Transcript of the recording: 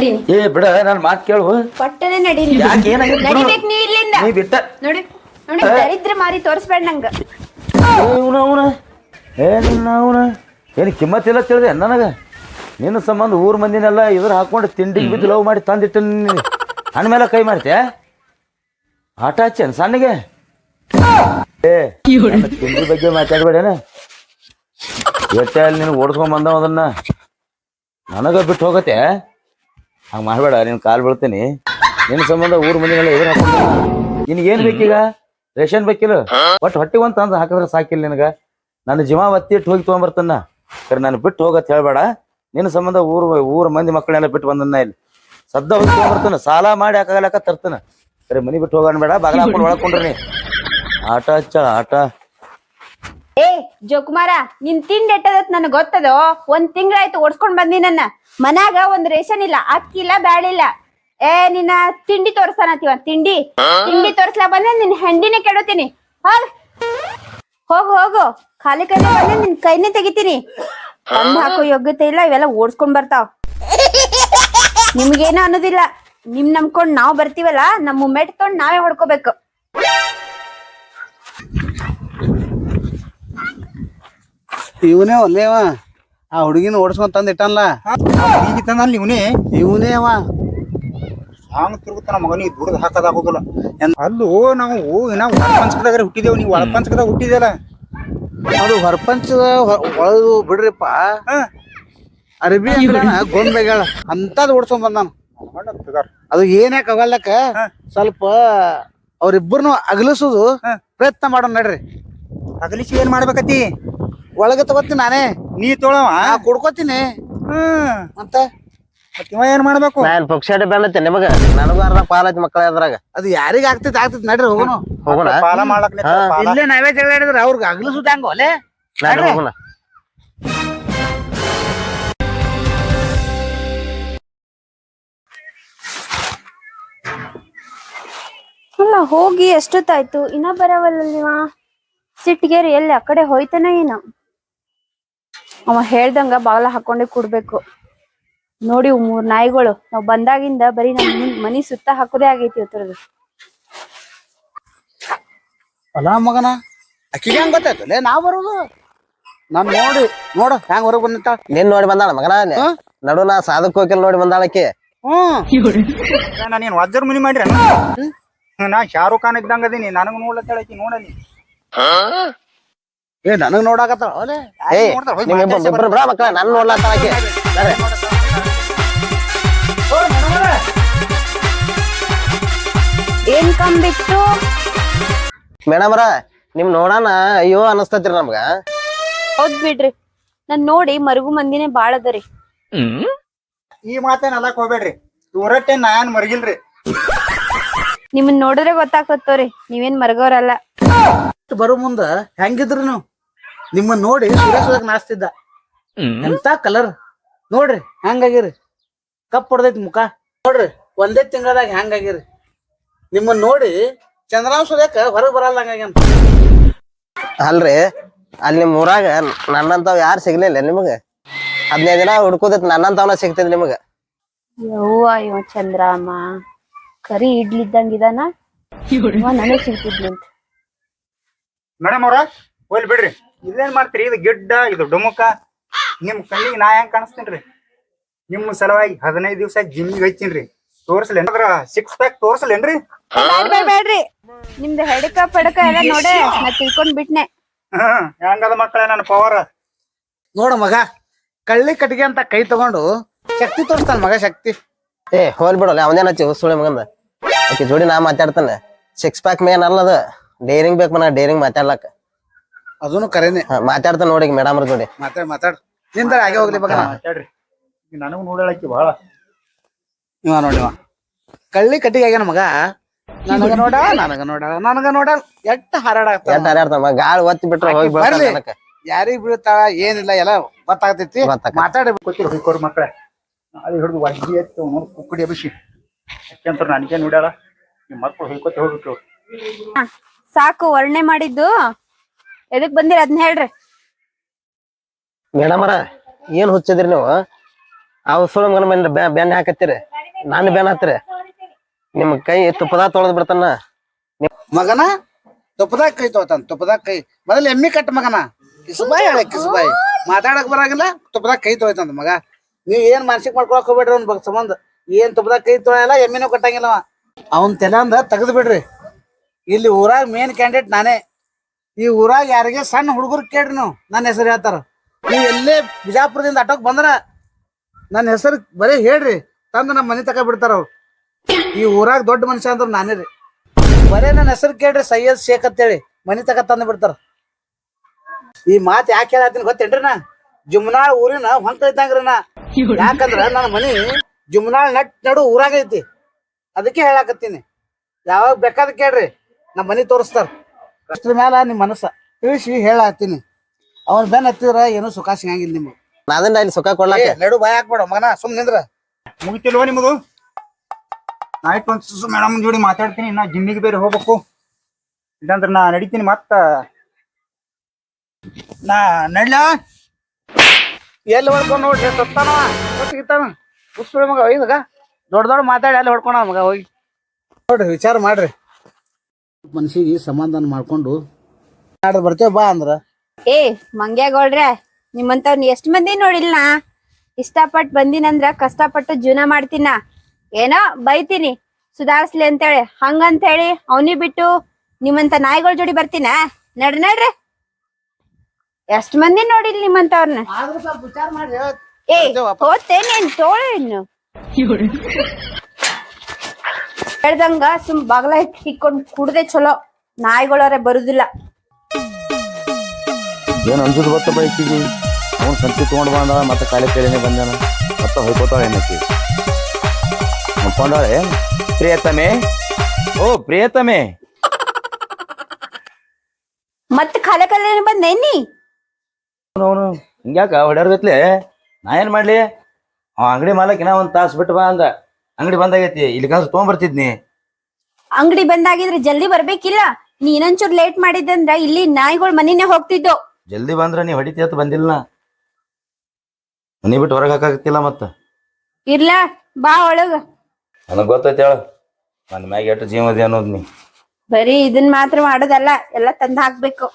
ನಡೀನಿ. ಏ ಬಿಡ ನನ್ ಮಾತು ಕೇಳು. ಪಟ್ಟನೆ ನಡೀನಿ. ಯಾಕೆ ಬಿಡು. ನಡಿಬೇಕು ನೀ ಇಲ್ಲಿಂದ. ನೀ ಬಿಟ್ಟ. ನೋಡಿ ನೋಡಿ ದರಿದ್ರ ಮಾರಿ ತೋರಿಸ್ಬೇಡ ನಂಗ. ಅವನ ಅವನ? ಏ ನಿನ್ನ ಅವನ? ಏನು ಕಿಮ್ಮತ್ತಿಲ್ಲ ತಿಳಿದೆ ನನಗೆ. ನಿನ್ನ ಸಂಬಂಧ ಊರ್ ಮಂದಿನೆಲ್ಲ ಇದ್ರ ಹಾಕೊಂಡು ತಿಂಡಿಗೆ ಬಿದ್ದು ಲವ್ ಮಾಡಿ ತಂದಿಟ್ಟು ನನ್ನ ಮೇಲೆ ಕೈ ಮಾಡ್ತೀಯ? ಆಟ ಹಚ್ಚೇನ್ ಸಣ್ಣಗೆ? ಏ ನನ್ನ ತಿಂಡಿ ಬಗ್ಗೆ ಮಾತಾಡ್ಬೇಡೇನ? ಎಟ್ಟೆ ಅಲ್ಲಿ ನೀನು ಓಡಿಸ್ಕೊಂಡ್ ಬಂದವ ಅದನ್ನ. ನನಗ ಬಿಟ್ಟು ಹೋಗತ್ತೆ. ಹಂಗ ಮಾಡಬೇಡ, ನೀನು ಕಾಲ್ ಬೀಳ್ತೀನಿ. ನಿನ್ನ ಸಂಬಂಧ ಊರ್ ಮಂದಿನೆಲ್ಲ ಎದುರು ಹಾಕೊಂಡು ನಿನಗೇನ್ ಬೇಕೀಗ ರೇಷನ್ ಬೇಕಿಲ್ಲ? ಒಟ್ಟು ಹೊಟ್ಟಿಗೆ ಒಂದು ತಂದು ಹಾಕಿದ್ರೆ ಸಾಕಿಲ್ಲ ನಿನಗ. ನನ್ನ ಜೀವ ಒತ್ತಿ ಇಟ್ಟು ಹೋಗಿ ತೊಗೊಂಬರ್ತಾನ ಕರೆ ನಾನು ಬಿಟ್ಟು ಹೋಗತ್ ಹೇಳ್ಬೇಡ. ನಿನ್ನ ಸಂಬಂಧ ಊರ್ ಊರ್ ಮಂದಿ ಮಕ್ಕಳೆಲ್ಲ ಬಿಟ್ಟು ಬಂದನ್ನ ಇಲ್ಲಿ. ಸದ್ದ ಹೋಗಿ ತೊಗೊಂಬರ್ತಾನ ಸಾಲ ಮಾಡಿ ಹಾಕಾಗಲಕ್ಕ ತರ್ತಾನ. ಕರೆ ಮನಿ ಬಿಟ್ಟು ಹೋಗೋಣ ಬೇಡ, ಬಾಗಿಲ ಹಾಕೊಂಡು ಒಳಕೊಂಡ್ರಿ ಆಟ ಹಚ್ಚ, ಆಟ. ಏ? ಜೋಕುಮಾರ ನಿನ್ ತಿಂಡಿ ಎಟ್ಟದತ್ ನನಗ್ ಗೊತ್ತದೋ? ಒಂದ್ ತಿಂಗಳಾಯ್ತು ಓಡ್ಸ್ಕೊಂಡ್ ಬಂದಿ ನನ್ನ. ಮನ್ಯಾಗ ಒಂದ್ ರೇಷನ್ ಇಲ್ಲ ಅಕ್ಕಿ ಇಲ್ಲ ಬ್ಯಾಳಿಲ್ಲ ಏ ನಿನ್ನ ತಿಂಡಿ ತೋರ್ಸಾನತಿವ ತಿಂಡಿ? ತಿಂಡಿ ತೋರ್ಸ್ಲಾ ಬಂದ್ರೆ ನಿನ್ ಹೆಂಡಿನೇ ಕೆಡೋತೀನಿ. ಹೋಗ್. ಹೋಗು ಹೋಗು. ಖಾಲಿ ಕೈ ಬಂದ್ರೆ ನಿನ್ ಕೈನೇ ತೆಗಿತೀನಿ. ತಂದ್ ಹಾಕೋ ಯೋಗ್ಯತೆ ಇಲ್ಲ ಇವೆಲ್ಲ ಓಡ್ಸ್ಕೊಂಡ್ ಬರ್ತಾವ್. ನಿಮ್ಗೇನು ಅನ್ನೋದಿಲ್ಲ. ನಿಮ್ ನಂಬ್ಕೊಂಡ್ ನಾವ್ ಬರ್ತೀವಲ್ಲ ನಮ್ಮ ಮುಮ್ಮೆಟ್ ತೊಗೊಂಡ್ ನಾವೇ ಹೊಡ್ಕೋಬೇಕು. ಇವನೇ ಒಲ್ಲೇವ ಆ ಹುಡುಗಿನ ಓಡಿಸ್ಕೊಂಡ್ ತಂದ್ ಇಟ್ಟಲ್ಲ ಈಗ ತಂದಲ್ಲಿ ಇವನೇ? ಇವನೇ ಅವ. ಹಂಗ ತಿರುಗುತ್ತಾನ ಮಗನಿಗೆ ದುಡ್ದು ಹಾಕದಾಗೋದಿಲ್ಲ ಅಲ್ಲೂ ನಾವು ನಾವು ಒಳಪಂಚಕದಾಗ ಹುಟ್ಟಿದೇವು ನೀವು ಒಳಪಂಚಕದಾಗ ಹುಟ್ಟಿದೆಲ್ಲ ಅದು ಹೊರಪಂಚದ ಒಳದು ಬಿಡ್ರಿಪ್ಪ. ಅರಬಿ ಗೊಂಬೆಗಳ. ಅಂತದ್ ಬಂದ ನಾನು ಅದು ಏನ್ಯಾಕ ಆಗಲ್ಲಕ್ಕ ಸ್ವಲ್ಪ ಅವ್ರಿಬ್ಬರನ್ನು ಅಗಲಿಸೋದು ಪ್ರಯತ್ನ ಮಾಡೋಣ ನಡ್ರಿ. ಅಗಲಿಸಿ ಏನ್ ಮಾಡ್ಬೇಕತಿ ಒಳಗೆ ತಗೋತೀನಿ ನಾನೇ. ನೀ ತೊಳವ? ನಾ ಕೊಡ್ಕೋತೀನಿ. ಹ್ಮ್ ಅಂತ ಮತ್ತ್ ಇವ ಏನ್ ಮಾಡ್ಬೇಕು? ನಾನ್ ಪಕ್ಷಾಟ ಬೆನ್ನತ್ತೆ ನಿಮಗ? ನನಗೂ ಅರ್ಧ ಪಾಲೈತಿ ಮಕ್ಕಳ ಅದ್ರಾಗ. ಅದು ಯಾರಿಗ ಆಗ್ತೈತಿ ಆಗ್ತೈತಿ. ನಡ್ರಿ ಹೋಗೋಣ? ಹೋಗೋಣ ಪಾಲ ಮಾಡಕ್ ನಿಂತಾರ, ಪಾಲ. ಇಲ್ಲೇ ನಾವೇ ಜಗಳ ಆಡಿದ್ರೆ ಅವ್ರಿಗೆ ಅಗಲಿಸುದ ಹಂಗ ಒಲೆ ನಡ್ರಿ ಹೋಗೋಣ. ಅಲ್ಲ ಹೋಗಿ ಎಷ್ಟೊತ್ತಾಯ್ತು? ಇನ್ನ ಬರವಲ್ಲ ನೀವ? ಸಿಟ್ಟಿಗೆರಿ ಎಲ್ಲಿ? ಆ ಕಡೆ ಹೋಯ್ತಾನ ಏನ? ಅವ ಹೇಳ್ದಂಗ ಬಾಗಲ ಹಾಕೊಂಡೆ ಕೊಡ್ಬೇಕು. ನೋಡಿ ಮೂರ್ ನಾಯಿಗಳು ನಾವ್ ಬಂದಾಗಿಂದ ಬರೀ ನಮ್ ಮನಿ ಸುತ್ತ ಹಾಕೋದೇ ಆಗೈತಿ ಇವತ್ತರದು ಅಲ್ಲ ಮಗನ ಅಕ್ಕಿಗೆ ಹೆಂಗ್ ಗೊತ್ತಾಯ್ತು? ಲೇ ನಾ ಬರೋದು. ನಾನ್ ನೋಡಿ ನೋಡು ಹೆಂಗ್ ಹೊರಗ್ ಬಂದಿತ್ತ ನಿನ್ ನೋಡಿ ಬಂದಾಳ ಮಗನ? ಅಲ್ಲಿ. ಹಾ? ನಡು ನಾ ಸಾಧಕ್ ಹೋಗಿಲ್ ನೋಡಿ ಬಂದಾಳಕ್ಕೆ ಹ್ಮ್. ನಾ ನೀನ್ ವಜ್ಜರ್ ಮುನಿ ಮಾಡ್ರಿ ನಾ ಶಾರುಖ್ ಖಾನ್ ಇದ್ದಂಗ ಅದೀನಿ ನನಗ್ ನೋಡ್ಲತ್ತಾಳಕಿ ನೋಡಲಿ. ಏ ನನಗ್ ನೋಡಾಕತ್ತಾಳ. ಏ ಬಿಡ ಮಕ್ಕಳ ನನ್ ಏನ್ ಮೇಡಮರ ನಿಮ್ ನೋಡಾನ ಅಯ್ಯೋ ಅನಸ್ತತ್ರಿ ನಮ್ಗ. ಹೌದ್ ಬಿಡ್ರಿ. ನಾನ್ ನೋಡಿ ಮರುಗು ಮಂದಿನೇ ಬಾಳ ಅದರಿ ಈ ಮಾತೇನ್ ಅಲ್ಲಕ್ ಹೋಗ್ಬೇಡ್ರಿ. ದೂರಟ್ಟೆ ನಾನ್ ಮರಗಿಲ್ರಿ. ನಿಮ್ಮನ್ ನೋಡಿದ್ರೆ ಗೊತ್ತಾಗ್ತತ್ತೋರಿ ನೀವೇನ್ ಮರಗೋರಲ್ಲ. ಬರೋ ಮುಂದ ಹೆಂಗಿದ್ರು ನೀವು ನಿಮ್ಮನ್ನ ನೋಡಿ ಸುರೇಶ್ ನಾಸ್ತಿದ್ದ ಎಂತ ಕಲರ್ ನೋಡ್ರಿ ಹೆಂಗಾಗಿರಿ ಕಪ್ ಹೊಡ್ದೈತಿ ಮುಖ. ನೋಡ್ರಿ ಒಂದೇ ತಿಂಗಳದಾಗ ಹೆಂಗಾಗಿರಿ ನಿಮ್ಮನ್ನ ನೋಡಿ ಚಂದ್ರಾಮ್ ಸುರೇಖ ಹೊರಗ್ ಬರಲ್ಲ ಹಂಗಾಗ್ಯಾನ ಅಲ್ರಿ ಅಲ್ಲಿ ನಿಮ್ ಊರಾಗ ನನ್ನಂತಾವ್ ಯಾರು ಸಿಗ್ಲಿಲ್ಲ ನಿಮಗ? ಹದಿನೈದು ದಿನ ಹುಡ್ಕೋದೈತಿ ನನ್ನಂತವನ ಸಿಗ್ತೈತಿ ನಿಮಗ. ಯವ್ವ ಇವ ಚಂದ್ರಾಮ ಕರಿ ಇಡ್ಲಿ ಇದನ್ನ ನನಗ್ ಸಿಗ್ತಿದ್ಲಿ ಮೇಡಮ್ ಅವ್ರ ಹೋಲ್ ಬಿಡ್ರಿ. ಇದೇನ್ ಮಾಡ್ತೀರಿ? ಇದು ಗಿಡ್ಡ ಇದು ಡುಮುಕ ನಿಮ್ ಕಣ್ಣಿಗೆ ನಾ ಹೆಂಗ್ ಕಾಣಿಸ್ತೀನ್ರಿ? ನಿಮ್ಮ ಸಲುವಾಗಿ ಹದಿನೈದು ದಿವಸ ಜಿಮ್ಮಿಗೆ ಹಚ್ಚಿನ್ರಿ ತೋರ್ಸಲೇನ್ರ ಸಿಕ್ಸ್ ಪ್ಯಾಕ್ ತೋರ್ಸಲೇನ್ರಿ? ಬೇಡ್ರಿ ಬೇಡ್ರಿ. ನಿಮ್ದು ಹೆಡಕ ಪಡಕ ಎಲ್ಲ ನೋಡೆ ನಾ ತಿಳ್ಕೊಂಡ್ ಬಿಟ್ನೆ. ಹಾ ಹೆಂಗದ ಮಕ್ಕಳೇ ನನ್ನ ಪವರ್ ನೋಡ ಮಗ ಕಳ್ಳಿ ಕಟ್ಟಿಗೆ ಅಂತ ಕೈ ತಗೊಂಡು ಶಕ್ತಿ ತೋರಿಸ್ತಾನ ಮಗ ಶಕ್ತಿ. ಏ ಹೋಲ್ ಬಿಡಲ್ಲ ಅವನೇನ ಹಚ್ಚಿ ಸುಳಿ ಮಗಂದ? ಆಕಿ ಜೋಡಿ ನಾ ಮಾತಾಡ್ತಾನೆ. ಸಿಕ್ಸ್ ಪ್ಯಾಕ್ ಮೇನ್ ಅಲ್ಲದ. ಡೇರಿಂಗ್ ಬೇಕು ಮನ ಡೇರಿಂಗ್ ಮಾತಾಡ್ಲಕ್ಕ ಅದನ್ನು ಕರೆನೆ. ಮಾತಾಡ್ತಾ ನೋಡಿ ಮೇಡಮ್ ನೋಡಿ ಮಾತಾಡ್ ಮಾತಾಡ್. ನಿಂದ ಹಾಗೆ ಹೋಗ್ಲಿ ಮಾತಾಡ್ರಿ. ನನಗೂ ನೋಡಿ ಬಹಳ ಇವ ಕಳ್ಳಿ ಕಟ್ಟಿಗೆ ಆಗ್ಯಾನ ಮಗ? ನನಗ ನೋಡ ನನಗ ನೋಡ ನನಗ ನೋಡ. ಎಟ್ಟ ಹಾರಾಡ ಎಷ್ಟ್ ಹರ್ಯಾಡ್ತಾನ ಗಾಳಿ ಒತ್ತಿ ಬಿಟ್ರೆ ಹೋಗಿ ಬರ್ಲಿ. ಯಾರಿಗ್ ಬೀಳ್ತಾಳ ಏನಿಲ್ಲ ಎಲ್ಲ ಗೊತ್ತಾಗ್ತೈತಿ. ಮಾತಾಡಬೇಕು ಮಾತಾಡಿ ಮಕ್ಕಳ ಹೊಯ್ಕೋರು ಮಕ್ಕಳೇ ಅದು ಹಿಡಿದು ವಜ್ಜಿ ಎತ್ತು ಕುಕ್ಕಡಿ ಅಭಿಷಿ ಯಾಕೆಂತ ನನಗೆ ನೋಡ್ಯಾಳ. ನಿಮ್ಮ ಮಕ್ಕಳು ಹೊಯ್ಕೋತ ಹೋಗ್ಬಿಟ್ಟು ಹ, ಸಾಕು ವರ್ಣೆ ಮಾಡಿದ್ದು. ಎದಕ್ ಬಂದಿರ? ಅದನ್ನ ಹೇಳ್ರಿ. ಮೇಡಮರ ಏನ್ ಹುಚ್ಚಿದ್ರಿ ನೀವು? ಅವ್ ಸುಳ್ಳು ಮಗನ ಬೆನ್ನ ಹಾಕತ್ತೀರಿ. ನಾನು ಬೇನ್ ಹಾಕ್ತೀರಿ. ನಿಮ್ ಕೈ ತುಪ್ಪದ ತೊಳೆದ್ ಬಿಡ್ತಾನ. ಮಗನ ತುಪ್ಪದಾಗ ಕೈ ತೊಳ್ತಾನ ತುಪ್ಪದಾಗ ಕೈ. ಮೊದಲ ಎಮ್ಮಿ ಕಟ್ಟ ಮಗನ. ಕಿಸುಬಾಯಿ ಹೇಳ ಕಿಸುಬಾಯಿ. ಮಾತಾಡಕ್ ಬರಾಗಿಲ್ಲ ತುಪ್ಪದಾಗ ಕೈ ತೊಳಿತಾನ ಮಗ. ನೀವ್ ಏನ್ ಮಾನಸಿಕ ಮಾಡ್ಕೊಳಕ್ ಹೋಗ್ಬೇಡ್ರಿ ಅವ್ನ ಬಗ್ಗೆ ಸಂಬಂಧ. ಏನ್ ತುಪ್ಪದಾಗ ಕೈ ತೊಳೆಯಲ್ಲ ಎಮ್ಮಿನೂ ಕಟ್ಟಂಗಿಲ್ಲ ಅವ. ಅವನ್ ತೆಲಂದ ತೆಗೆದು ಬಿಡ್ರಿ. ಇಲ್ಲಿ ಊರಾಗ ಮೇನ್ ಕ್ಯಾಂಡಿಡೇಟ್ ನಾನೇ. ಈ ಊರಾಗ ಯಾರಿಗೆ ಸಣ್ಣ ಹುಡುಗರು ಕೇಳ್ರಿ ನೀವು, ನನ್ನ ಹೆಸರು ಹೇಳ್ತಾರ. ನೀವು ಎಲ್ಲೇ ಬಿಜಾಪುರದಿಂದ ಆಟೋಕ್ ಬಂದ್ರ ನನ್ನ ಹೆಸರು ಬರೀ ಹೇಳ್ರಿ, ತಂದು ನಮ್ಮ ಮನೆ ತಕ ಬಿಡ್ತಾರ ಅವ್ರು. ಈ ಊರಾಗ ದೊಡ್ಡ ಮನುಷ್ಯ ಅಂದ್ರೆ ನಾನೇ ರೀ. ಬರೇ ನನ್ನ ಹೆಸರು ಕೇಳ್ರಿ, ಸೈಯದ್ ಶೇಖ್ ಅಂತೇಳಿ, ಮನಿ ತಕ ತಂದು ಬಿಡ್ತಾರ. ಈ ಮಾತ್ ಯಾಕೆ ಹೇಳತ್ತೀನಿ ಗೊತ್ತೇನ್ರಿ ನಾ? ಜುಮ್ನಾಳ್ ಊರಿನ ಹೊಂಕ ಇದ್ದಂಗ್ರಿ ನಾ. ಯಾಕಂದ್ರ ನನ್ನ ಮನಿ ಜುಮ್ನಾಳ್ ನಟ್ ನಡು ಊರಾಗ ಐತಿ. ಅದಕ್ಕೆ ಹೇಳಾಕತ್ತೀನಿ. ಯಾವಾಗ ಬೇಕಾದ ಕೇಳ್ರಿ, ನಮ್ಮ ಮನಿ ತೋರಿಸ್ತಾರ. ಅಷ್ಟ್ರ ಮ್ಯಾಲ ನಿಮ್ ಮನಸ್ಸ. ತಿಳಿಸಿ ಹೇಳತ್ತೀನಿ ಅವ್ನ ಬೆನ್ ಹತ್ತಿದ್ರ ಏನು ಸುಖ ಸಿಗಂಗಿಲ್ಲ ನಿಮ್ಗೆ. ಅದನ್ನ ಇಲ್ಲಿ ಸುಖ ಕೊಡ್ಲಾಕ. ನಡು ಬಾಯ್ ಹಾಕ್ಬೇಡ ಮಗನ ಸುಮ್ ನಿಂದ್ರ. ಮುಗಿತಿಲ್ವ ನಿಮ್ಮದು ಆಯ್ತು ಒಂದ್ ಮೇಡಮ್ ಜೋಡಿ ಮಾತಾಡ್ತೀನಿ ನಾ ಜಿಮ್ಮಿಗೆ ಬೇರೆ ಹೋಗ್ಬೇಕು. ಇಲ್ಲಾಂದ್ರೆ ನಾ ನಡಿತೀನಿ ಮತ್ತ. ನಾ ನಡ್ಲ? ಎಲ್ಲಿ ಹೊಡ್ಕೊಂಡ್ ನೋಡ್ರಿ ಸತ್ತಾನವ ಗೊತ್ತಿಗಿತ್ತಾನ ಮಗ ಒಯ್ದಾಗ ದೊಡ್ಡ ದೊಡ್ಡ ಮಾತಾಡಿ ಅಲ್ಲಿ ಹೊಡ್ಕೊಣ ಮಗ ಹೋಗಿ. ನೋಡ್ರಿ ವಿಚಾರ ಮಾಡ್ರಿ. ಮನ್ಸಿಗೆ ಸಮಾಧಾನ ಮಾಡ್ಕೊಂಡು ನಾಡ್ದು ಬರ್ತೇವೆ ಬಾ ಅಂದ್ರ. ಏ ಮಂಗ್ಯಾಗೌಡ್ರೆ ನಿಮ್ಮಂತವ್ನ ಎಷ್ಟ್ ಮಂದಿ ನೋಡಿಲ್ಲ ನಾ ಇಷ್ಟಪಟ್ಟು ಬಂದಿನಂದ್ರ ಕಷ್ಟಪಟ್ಟು ಜೀವನ ಮಾಡ್ತೀನ. ಏನೋ ಬೈತೀನಿ. ಸುಧಾರಿಸ್ಲಿ ಅಂತೇಳಿ. ಹಂಗಂತೇಳಿ ಅವನಿ ಬಿಟ್ಟು ನಿಮ್ಮಂತ ನಾಯಿಗಳ ಜೋಡಿ ಬರ್ತೀನ? ನಡ್ರಿ ನಡ್ರಿ. ಎಷ್ಟ್ ಮಂದಿ ನೋಡಿಲ್ ನಿಮ್ಮಂತವ್ರನ್ನ ಸ್ವಲ್ಪ ವಿಚಾರ ಮಾಡಿ ಏ ಹೋತೇನೇನ್ ತೋಳ ಇನ್ನು. ಹೇಳ್ದಂಗ ಸುಮ್ ಬಾಗ್ಲ ಹಿಕ್ಕೊಂಡ್ ಕುಡ್ದೆ ಚಲೋ ನಾಯಿಗಳವ್ರೆ ಬರುದಿಲ್ಲ. ಏನ್ ಅನ್ಸುದು ಗೊತ್ತ ಬೈಕಿಗೆ ಅವ್ನು ಸಂತಿ ತಗೊಂಡ್ ಬಂದ ಮತ್ತೆ ಕಾಲಿ ಕೇಳಿನೇ ಬಂದಾನ. ಮತ್ತ ಹೋಗ್ಕೋತಾಳೆ ಏನಕ್ಕೆ? ಅನ್ಕೊಂಡಾಳೆ ಪ್ರಿಯತಮೆ? ಓ ಪ್ರಿಯತಮೆ! ಮತ್ ಖಾಲಿ ಕಲ್ಲೇನು ಬಂದೇನಿ ಅವನು ಹಿಂಗ್ಯಾಕ ಹೊಡ್ಯಾರ್ಗತ್ಲೆ ನಾ ಏನ್ ಮಾಡ್ಲಿ? ಆ ಅಂಗಡಿ ಮಾಲಕ್ ಇನ್ನ ಒಂದ್ ತಾಸ್ ಬಿಟ್ಟು ಬಾ ಅಂದ. ಅಂಗಡಿ ಬಂದಾಗೈತಿ ಇಲ್ಲಿ ಕಾಸು ತೊಗೊಂಬರ್ತಿದ್ನಿ. ಅಂಗಡಿ ಬಂದಾಗಿದ್ರೆ ಜಲ್ದಿ ಬರ್ಬೇಕಿಲ್ಲ. ನೀ ಇನ್ನೊಂಚೂರ್ ಲೇಟ್ ಮಾಡಿದ್ದಂದ್ರ ಇಲ್ಲಿ ನಾಯಿಗಳು ಮನಿನೇ ಹೋಗ್ತಿದ್ದು ಜಲ್ದಿ ಬಂದ್ರ ನೀ ಹೊಡಿತಿ ಅಂತ ಬಂದಿಲ್ಲ. ಮನಿ ಬಿಟ್ಟು ಹೊರಗೆ ಹಾಕಾಗತ್ತಿಲ್ಲ ಮತ್ತ. ಇರ್ಲಾ ಬಾ ಒಳಗ. ನನಗ್ ಗೊತ್ತೈತಿ ಹೇಳ ನನ್ನ ಮ್ಯಾಗ ಎಷ್ಟು ಜೀವದಿ ಅನ್ನೋದ್ ನೀ. ಬರೀ ಇದನ್ ಮಾತ್ರ ಮಾಡೋದಲ್ಲ ಎಲ್ಲ ತಂದ್ ಹಾಕ್ಬೇಕು.